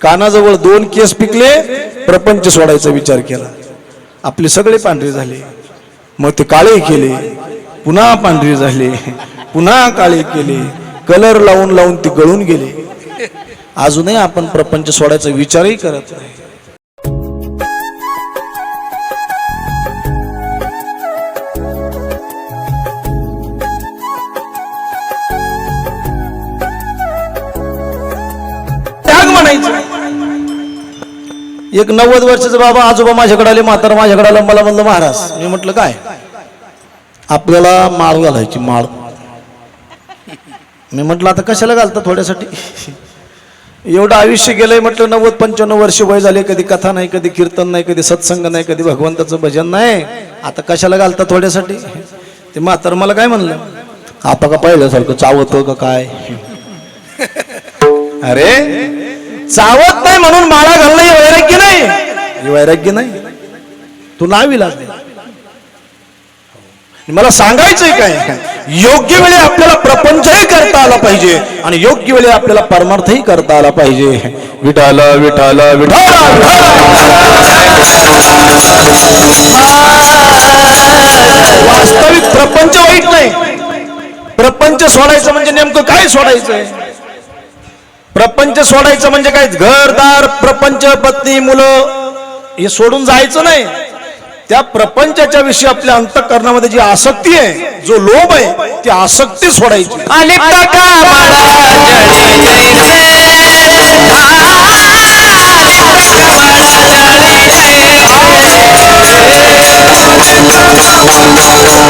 कानाजवळ दोन केस पिकले प्रपंच सोडायचा विचार केला. आपले सगळे पांढरे झाले. मग ते काळे केले पुन्हा पांढरे झाले पुन्हा काळे केले कलर लावून लावून ते गळून गेले. अजूनही आपण प्रपंच सोडायचा विचारही करत नाही. एक नव्वद वर्षाचा बाबा आजोबा माझ्याकडे आले म्हातारा माझ्याकडे आलं मला म्हणलं महाराज मी म्हटलं काय? आपल्याला माळ घालायची माळ. मी म्हटलं आता कशाला घालतं थोड्यासाठी? एवढं आयुष्य गेलंय म्हटलं नव्वद पंच्याण्णव वर्ष वय झाले कधी कथा नाही कधी कीर्तन नाही कधी सत्संग नाही कधी भगवंताचं भजन नाही. आता कशाला घालता थोड्यासाठी? ते म्हातार मला काय म्हणलं? आपा का पाहिल्यासारखं चावतं का काय? अरे चावत नाही म्हणून माळा घालणं हे वैराग्य नाही. हे वैराग्य नाही. तू नावी लागले हो. मला सांगायचंय काय? योग्य वेळी आपल्याला प्रपंचही करता आला पाहिजे आणि योग्य वेळी आपल्याला परमार्थही करता आला पाहिजे. विठाल विठाल विठाल वास्तविक प्रपंच वाईट नाही. प्रपंच सोडायचं म्हणजे नेमकं काय सोडायचंय? प्रपंच सोडायचं म्हणजे काय? घरदार प्रपंच पत्नी मुलं हे सोडून जायचं नाही. त्या प्रपंचाच्या विषयी आपल्या अंतकरणामध्ये जी आसक्ती आहे जो लोभ आहे ती आसक्ती सोडायची. आणि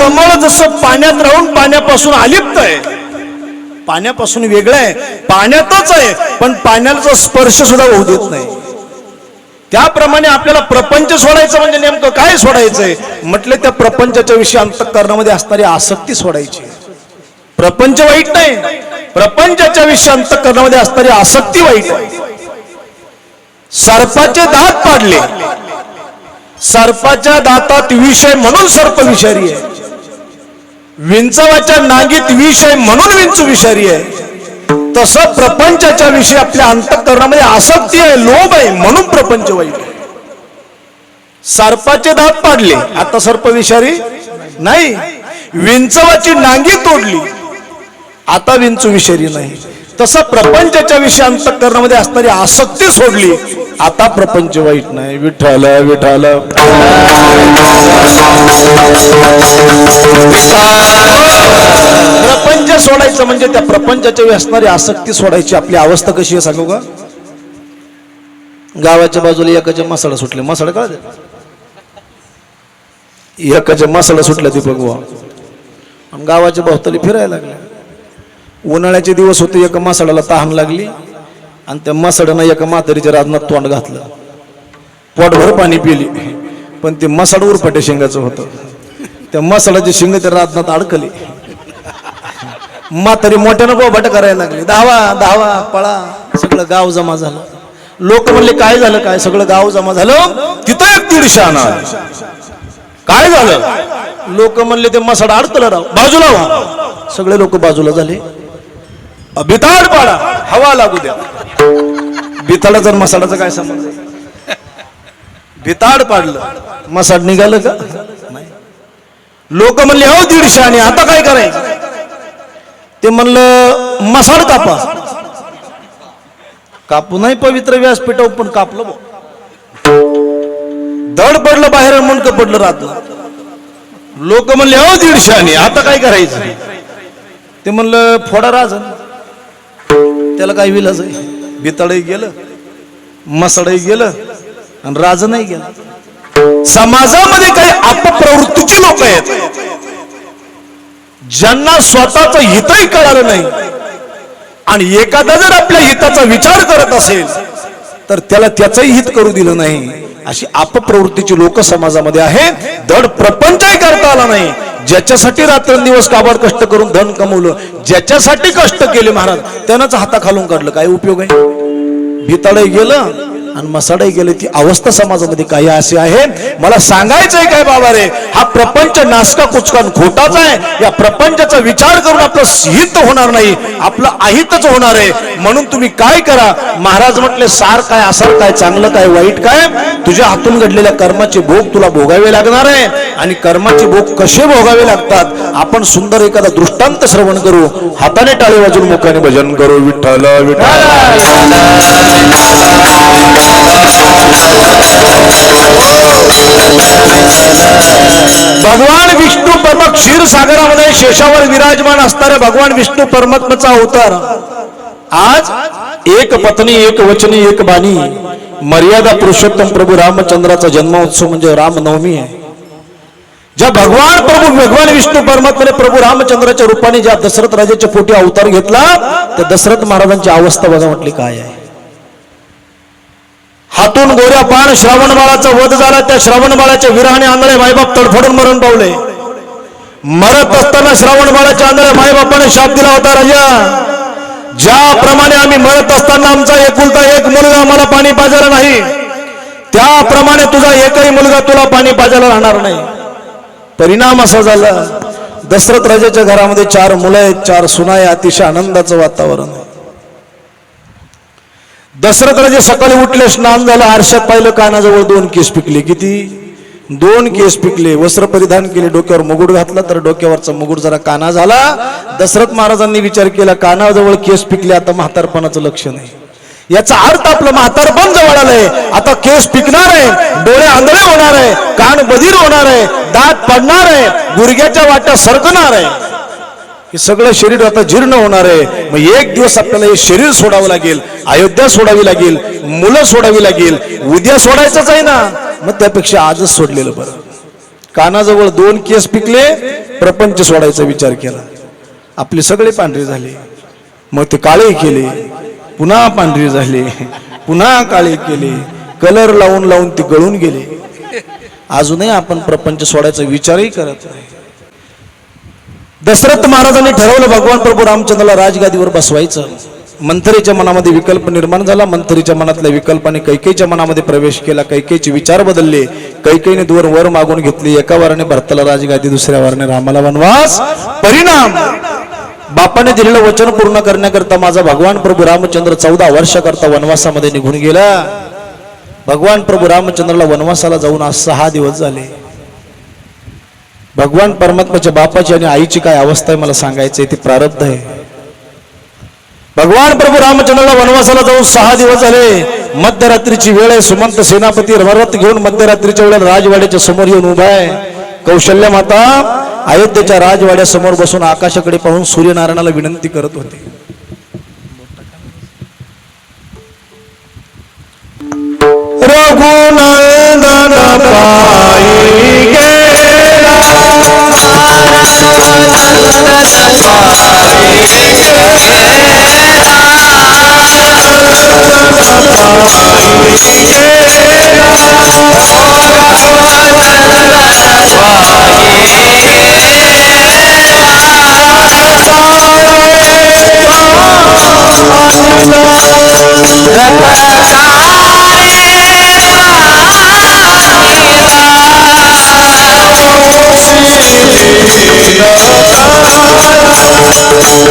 कमळ जसं पाण्यात राहून पाण्यापासून अलिप्त आहे. पाण्यापासून वेगळं आहे. पाण्यातच आहे पण पाण्याचा स्पर्श सुद्धा होऊ देत नाही. त्याप्रमाणे आपल्याला प्रपंच सोडायचं म्हणजे नेमकं काय सोडायचंय? म्हटलं त्या प्रपंचाच्या विषयी अंतकरणामध्ये असणारी आसक्ती सोडायची. प्रपंच वाईट नाही. प्रपंचाच्या विषयी अंतकरणामध्ये असणारी आसक्ती वाईट आहे. सर्पाचे दात पाडले. सर्पाच्या दातात विषय म्हणून सर्प विषारी आहे. विंचवाच्या नांगीत विष आहे म्हणून विंचू विषारी आहे. तसं प्रपंचाच्या विषयी आपल्या अंतकरणामध्ये आसक्ती आहे लोभ आहे म्हणून प्रपंच वाईट आहे. सर्पाचे दात पाडले आता सर्प विषारी नाही. विंचवाची नांगी तोडली आता विंचू विषारी नाही. तसं प्रपंचाच्या विषयी अंतकरणामध्ये असणारी आसक्ती सोडली आता प्रपंच वाईट नाही विठ्ठल विठ्ठल. प्रपंच सोडायचं म्हणजे त्या प्रपंचाच्या असणारी आसक्ती सोडायची आपली अवस्था कशी आहे सांगू का? गावाच्या बाजूला एकाचे मसाला सुटले. मसाला का एकाचे मसाला सुटला दीपक बुवा. गावाच्या भोवताली फिरायला लागल्या उन्हाळ्याचे दिवस होते एका मासाडाला तहान लागली. आणि त्या मसाडानं एका म्हातारीच्या राजनात तोंड घातलं. पोटभर पाणी पिली. पण ते मसाड उरफाट्या शेंगाचं होतं. त्या मसाडाची शिंग त्या राजनात अडकली. म्हातारी मोठ्यानं बोभाट करायला लागली. धावा धावा पळा. सगळं गाव जमा झालं. लोक म्हणले काय झालं काय? सगळं गाव जमा झालं. तिथं एक दीडशे आणा. काय झालं? लोक म्हणले ते मसाडा अडकलं राव. बाजूला व्हा. सगळे लोक बाजूला झाले. बिताड पाडा. हवा लागू द्या. बिताडाचा आणि मसाडाचा काय संबंध? बिताड पाडलं. मसाड निघालं का? लोक म्हणले हो दीडशे आणि आता काय करायचं? ते म्हणलं मसाड कापा. कापू नाही पवित्र व्यासपीठावर पण कापलं बुवा. दड पडलं बाहेर मुंडकं पडलं राहत लोक म्हणले अहो दीडशे आणि आता काय करायचं? ते म्हणलं फोडा राज त्याला काय विलाज आहे? बितळही गेलं मसाडही गेलं आणि राजनही गेलं. समाजामध्ये काही अपप्रवृत्तीची लोक आहेत ज्यांना स्वतःच हितही कळालं नाही. आणि एखादा जर आपल्या हिताचा विचार करत असेल तर त्याला त्याचंही हित करू दिलं नाही. अशी अपप्रवृत्तीची लोक समाजामध्ये आहे धड प्रपंचही करता आला नाही. ज्याच्यासाठी रात्रंदिवस काबाड कष्ट करून धन कमवलं ज्याच्यासाठी कष्ट केले महाराज त्यानंच हाताखालून काढलं. काय उपयोग आहे? भिताडही गेलं आणि मसाडही गेले ती अवस्था समाजामध्ये काही अशी आहे. मला सांगायचंय काय बाबा रे हा प्रपंच नासका कुचकान खोटाच आहे. या प्रपंचाचा विचार करून आपलं हित होणार नाही. आपलं अहितच होणार आहे. म्हणून तुम्ही काय करा? महाराज म्हटले सार काय असार काय चांगलं काय वाईट काय? तुझ्या हातून घडलेल्या कर्माचे भोग तुला भोगावे लागणार आहे. आणि कर्माचे भोग कसे भोगावे लागतात? आपण सुंदर एखादा दृष्टांत श्रवण करू. हाताने टाळे वाजून मुखाने भजन करू. विठ्ठल विठ्ठल. भगवान विष्णू परम क्षीरसागरामध्ये शेषावर विराजमान असणाऱ्या भगवान विष्णू परमात्माचा अवतार. आज एक पत्नी एक वचनी एक बाणी. मर्यादा पुरुषोत्तम प्रभू रामचंद्राचा जन्मोत्सव म्हणजे रामनवमी आहे. ज्या भगवान प्रभू भगवान विष्णू परमात्माने प्रभू रामचंद्राच्या रूपाने ज्या दशरथ राजाच्या पोटी अवतार घेतला त्या दशरथ महाराजांची अवस्था बघा म्हटली काय आहे. हातून गोऱ्या पान श्रावण बाळाचा वध झाला त्या श्रावण बाळाच्या विरहाने आंधळे मायबाप तडफडून मरण पावले. मरत असताना श्रावण बाळाच्या आंधळे मायबापाने शाप दिला होता राजा ज्याप्रमाणे आम्ही मरत असताना आमचा एकुलता एक मुलगा आम्हाला पाणी पाजायला नाही त्याप्रमाणे तुझा एकही मुलगा तुला पाणी पाजायला राहणार नाही. परिणाम असा झाला दशरथ राजाच्या घरामध्ये चार मुलं आहेत चार सुना आहे अतिशय आनंदाचं वातावरण आहे. दशरथ राजे सकाळी उठले स्नान झालं आरशात पाहिलं कानाजवळ दोन केस पिकले. किती? दोन केस पिकले. वस्त्र परिधान केले डोक्यावर मुगुड घातला तर डोक्यावरचा मुगुड जरा काना झाला. दशरथ महाराजांनी विचार केला कानाजवळ केस पिकले आता म्हातारपणाचं लक्ष नाही याचा अर्थ आपलं म्हातारपण जवळ आलंय. आता केस पिकणार आहे डोळे आंधळे होणार आहे कान बधीर होणार आहे दात पडणार आहे गुडघ्याच्या वाट्या सरकणार आहे. हे सगळं शरीर आता जीर्ण होणार आहे. मग एक दिवस आपल्याला हे शरीर सोडावं लागेल अयोध्या सोडावी लागेल मुलं सोडावी लागेल उद्या सोडायचंच आहे ना. मग त्यापेक्षा आजच सोडलेलं बरं. कानाजवळ दोन केस पिकले प्रपंच सोडायचा विचार केला. आपले सगळे पांढरे झाले. मग ते काळे केले. पुन्हा पांढरे झाले. पुन्हा काळे केले. कलर लावून लावून ते गळून गेले. अजूनही आपण प्रपंच सोडायचा विचारही करत नाही. दशरथ महाराजांनी ठरवलं भगवान प्रभू रामचंद्रला राजगादीवर बसवायचं. मंथरीच्या मनामध्ये विकल्प निर्माण झाला. मंथरीच्या मनातल्या विकल्पाने कैकेच्या मनामध्ये प्रवेश केला. कैकेचे विचार बदलले. कैकेने दूर वर मागून घेतली. एका वाराने भरताला राजगादी दुसऱ्या वाराने रामाला वनवास. परिणाम! बापाने दिलेलं वचन पूर्ण करण्याकरता माझा भगवान प्रभू रामचंद्र चौदा वर्षाकरता वनवासामध्ये निघून गेला. भगवान प्रभू रामचंद्रला वनवासाला जाऊन आज सहा दिवस झाले. भगवान परमात्माच्या बापाची आणि आईची काय अवस्था आहे मला सांगायचंय ती प्रारब्ध आहे. भगवान प्रभू रामचंद्राला वनवासाला जाऊन सहा दिवस झाले. मध्यरात्रीची वेळ आहे. सुमंत सेनापती रथ घेऊन मध्यरात्रीच्या वेळेला राजवाड्याच्या समोर येऊन उभा आहे. कौशल्य माता अयोध्येच्या राजवाड्यासमोर बसून आकाशाकडे पाहून सूर्यनारायणाला विनंती करत होते. रघुनंदन पाई गेला या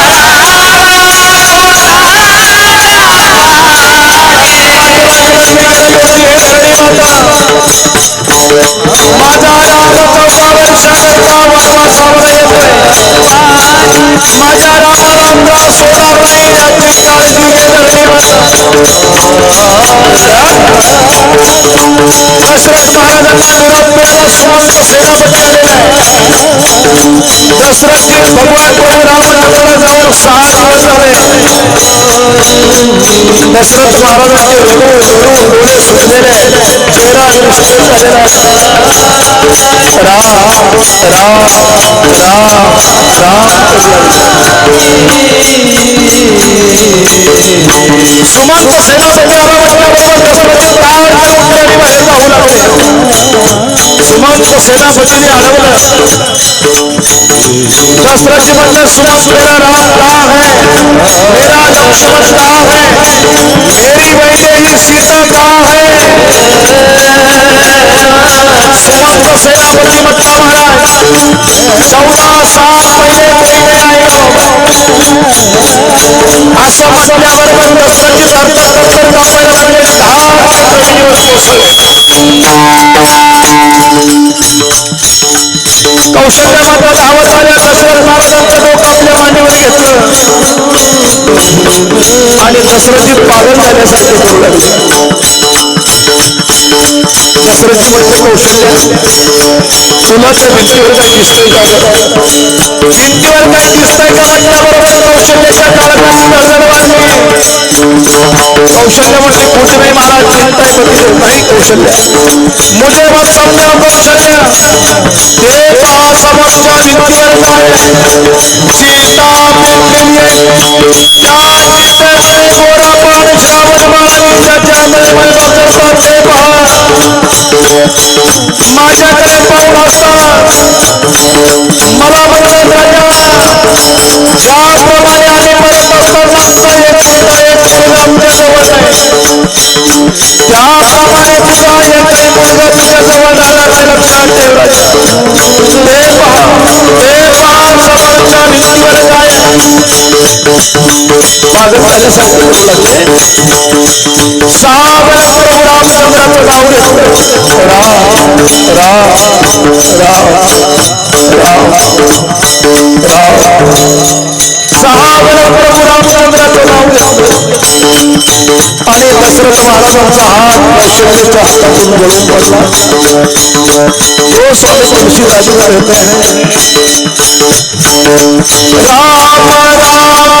दशरथ महाराजांना निरोप मिळता सुमंत सेनापती आलेला आहे दशरथजी भगवान प्रभू रामचंद्र जाऊन सहा दिवस झाले दशरथ महाराजांचे रडू रडू डोळे सुटलेले चेहरा निष्ठेत झालेला राम राम राम राम सुमंत सेनापती आला म्हटल्याबरोबर बाहेर जाऊ लागले सुमंत सेनापतीने अडवलं दशरथजी म्हणले सुमंत मेरा राम कहाँ है मेरा लक्ष्मण कहाँ है मेरी वैदेही सीता कहाँ है सुमंत सेनापती म्हटला महाराज चौदा सात महिने पहिले आहे असं म्हटल्याबरोबर दशरथजी धरता तर कापायला म्हणजे दहा जमिनीवर कोसळले कौशल्य मात्र धावत आल्या दशरथ महाराजांचं डोकं आपल्या मांडीवर घेतलं. आणि दशरथी पागल झाल्यासारखे करू दशरथी म्हणजे कौशल्य. सुनाच्या भिंतीवर काही दिसतोय का भिंतीवर काय दिसतंय का? म्हटल्याबरोबर कौशल्याच्या कौशल्य म्हणते कुछ नहीं महाराज चिंता ही मत करो नहीं कौशल्य मुझे मत समझो कौशल्य. देखा समस्या भिंतीवर काय सीता आपके लिए या सीते से गोरा पान श्रावण माळाच्या चांदणे मैं बघतो ते पहा. माझ्याकडे पाऊल असतात मला म्हणतात राजा ज्याप्रमाणे पागल झाल्यासारखे करू लागले सहा वेळा प्रभू रामचंद्राचं नाव घेतलं राम राम राम राम राम सहा वेळा प्रभू रामचंद्राचं नाव घेतलं आणि दशरथ महाराजांचा हात कौशल्याच्या हातातून गळून पडला तो स्वामी तुळशी राजू कहते राम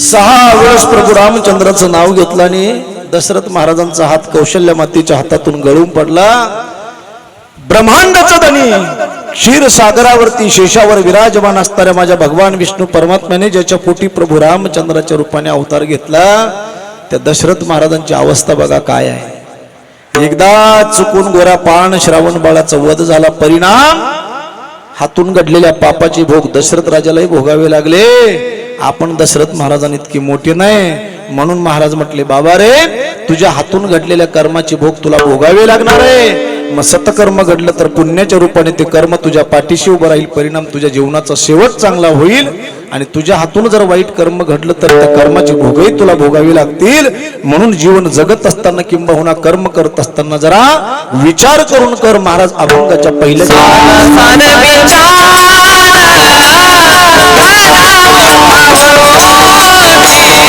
सहा वेळेस प्रभू रामचंद्राचं नाव घेतलं आणि दशरथ महाराजांचा हात कौशल्य मातेच्या हातातून गळून पडला. ब्रह्मांडाचा धनी क्षीर सागरावरती शेषावर विराजमान असणाऱ्या माझ्या भगवान विष्णू परमात्म्याने ज्याच्या पोटी प्रभू रामचंद्राच्या रूपाने अवतार घेतला. त्या दशरथ महाराजांची अवस्था बघा काय आहे. एकदा चुकून गोरा पान श्रावण बाळाचा वध झाला परिणाम. हातून घडलेल्या पापाचे भोग दशरथ राजालाही भोगावे लागले. आपण दशरथ महाराजांनी इतकी मोठी नाही. म्हणून महाराज म्हटले बाबा रे तुझ्या हातून घडलेल्या कर्माचे भोग तुला भोगावे लागणार आहे. मग सतकर्म घडलं तर पुण्याच्या रूपाने ते कर्म तुझ्या पाठीशी उभं राहील. परिणाम तुझ्या जीवनाचा शेवट चांगला होईल. आणि तुझ्या हातून जर वाईट कर्म घडलं तर त्या कर्माची भोगही तुला भोगावी लागतील. म्हणून जीवन जगत असताना किंबहुना कर्म करत असताना जरा विचार करून कर महाराज अभंगाच्या पहिल्या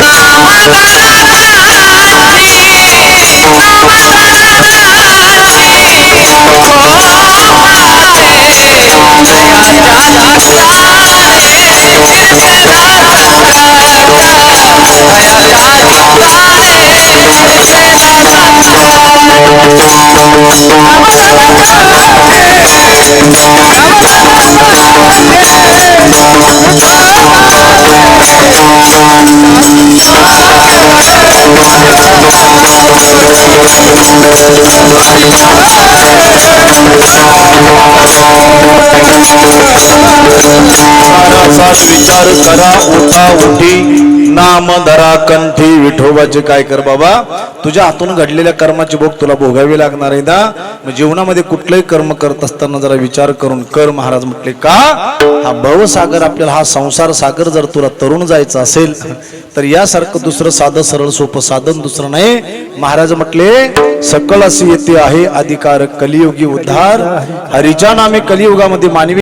Mama, विचार करा उठा उठी. नाम धरा कंठी विठोबाचे काय कर बाबा? तुझ्या हातून घडलेल्या कर्माची भोग तुला भोगावी लागणार आहे ना? जीवनामध्ये कुठलंही कर्म करत असताना जरा विचार करून कर महाराज म्हटले का? हा भवसागर आपल्याला हा संसार सागर जर तुला तरुण जायचं असेल तर यासारखं दुसरं साधं सरळ सोपं साधन दुसरं नाही. महाराज म्हटले सकल असे येते आहे अधिकार कलियुगी उद्धार. हरिच्या नामे कलियुगामध्ये मानवी